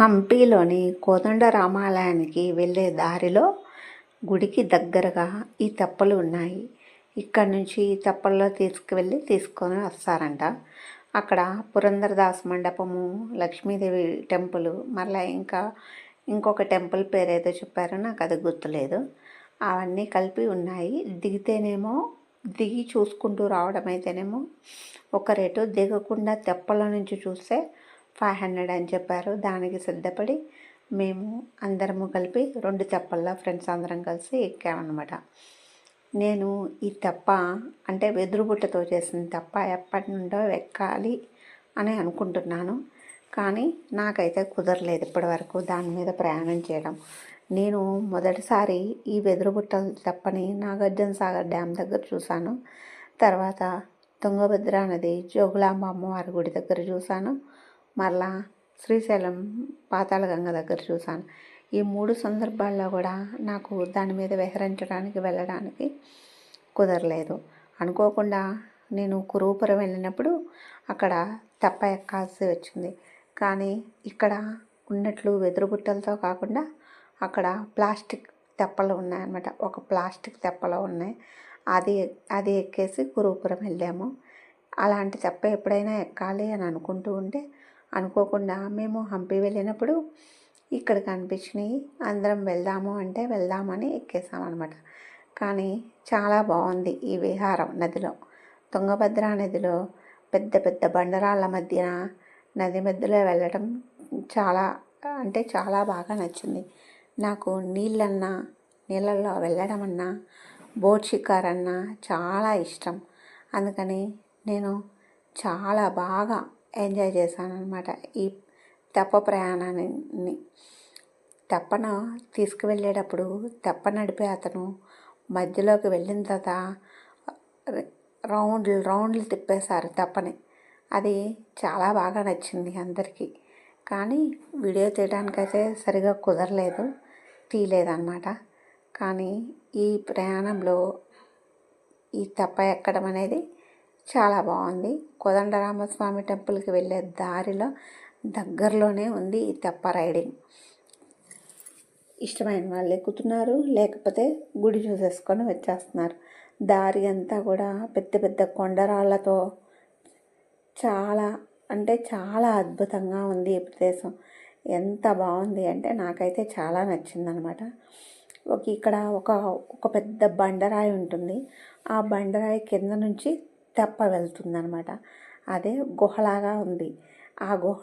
హంపీలోని కోదండ రామాలయానికి వెళ్ళే దారిలో గుడికి దగ్గరగా ఈ తెప్పలు ఉన్నాయి. ఇక్కడ నుంచి ఈ తెప్పల్లో తీసుకువెళ్ళి తీసుకొని వస్తారంట. అక్కడ పురంధరదాస్ మండపము లక్ష్మీదేవి టెంపుల్ మళ్ళీ ఇంకా ఇంకొక టెంపుల్ పేరు ఏదో చెప్పారో నాకు అది గుర్తులేదు. అవన్నీ కలిపి ఉన్నాయి. దిగితేనేమో దిగి చూసుకుంటూ రావడం అయితేనేమో ఒక రేటు. దిగకుండా తెప్పల నుంచి చూస్తే ఫైవ్ హండ్రెడ్ అని చెప్పారు. దానికి సిద్ధపడి మేము అందరము కలిపి రెండు తెప్పల్లో ఫ్రెండ్స్ అందరం కలిసి ఎక్కామన్నమాట. నేను ఈ తెప్ప అంటే వెదురు బుట్టతో చేసిన తెప్ప ఎప్పటి నుండో ఎక్కాలి అని అనుకుంటున్నాను. కానీ నాకైతే కుదరలేదు ఇప్పటివరకు దాని మీద ప్రయాణం చేయడం. నేను మొదటిసారి ఈ వెదురు బుట్టల తెప్పని నాగార్జున సాగర్ డ్యామ్ దగ్గర చూశాను. తర్వాత తుంగభద్ర నది జోగులాంబ అమ్మవారి గుడి దగ్గర చూశాను. మరలా శ్రీశైలం పాతాళ గంగ దగ్గర చూశాను. ఈ మూడు సందర్భాల్లో కూడా నాకు దాని మీద విహరించడానికి వెళ్ళడానికి కుదరలేదు. అనుకోకుండా నేను కురుపురం వెళ్ళినప్పుడు అక్కడ తెప్ప ఎక్కాల్సి వచ్చింది. కానీ ఇక్కడ ఉన్నట్లు వెదురు బుట్టలతో కాకుండా అక్కడ ప్లాస్టిక్ తెప్పలు ఉన్నాయన్నమాట. ఒక ప్లాస్టిక్ తెప్పలు ఉన్నాయి. అది అది ఎక్కేసి కురువుపురం వెళ్ళాము. అలాంటి తెప్ప ఎప్పుడైనా ఎక్కాలి అని అనుకుంటూ ఉంటే అనుకోకుండా మేము హంపి వెళ్ళినప్పుడు ఇక్కడ కనిపించినాయి. అందరం వెళ్దాము అంటే వెళ్దామని ఎక్కేసామన్నమాట కానీ చాలా బాగుంది ఈ విహారం నదిలో. తుంగభద్ర నదిలో పెద్ద పెద్ద బండరాళ్ళ మధ్యన నది మధ్యలో వెళ్ళడం చాలా అంటే చాలా బాగా నచ్చింది. నాకు నీళ్ళన్నా నీళ్ళల్లో వెళ్ళడం అన్నా బోట్ షికార్ అన్నా చాలా ఇష్టం. అందుకని నేను చాలా బాగా ఎంజాయ్ చేశాను ఈ తెప్ప ప్రయాణాన్ని తెప్పను తీసుకువెళ్ళేటప్పుడు తెప్ప నడిపే అతను మధ్యలోకి వెళ్ళిన తర్వాత రౌండ్లు రౌండ్లు తిప్పేశారు తెప్పని. అది చాలా బాగా నచ్చింది అందరికీ. కానీ వీడియో తీయడానికైతే సరిగా కుదరలేదు తీయలేదన్నమాట. కానీ ఈ ప్రయాణంలో ఈ తెప్ప ఎక్కడం అనేది చాలా బాగుంది. కోదండరామస్వామి టెంపుల్కి వెళ్ళే దారిలో దగ్గరలోనే ఉంది ఈ తెప్ప రైడింగ్. ఇష్టమైన వాళ్ళు ఎక్కుతున్నారు లేకపోతే గుడి చూసేసుకొని వచ్చేస్తున్నారు. దారి అంతా కూడా పెద్ద పెద్ద కొండరాళ్ళతో చాలా అంటే చాలా అద్భుతంగా ఉంది ఈ ప్రదేశం. ఎంత బాగుంది అంటే నాకైతే చాలా నచ్చిందనమాట. ఒక ఇక్కడ ఒక ఒక పెద్ద బండరాయి ఉంటుంది. ఆ బండరాయి కింద నుంచి తెప్ప వెళ్తుందనమాట అదే గుహలాగా ఉంది. ఆ గుహ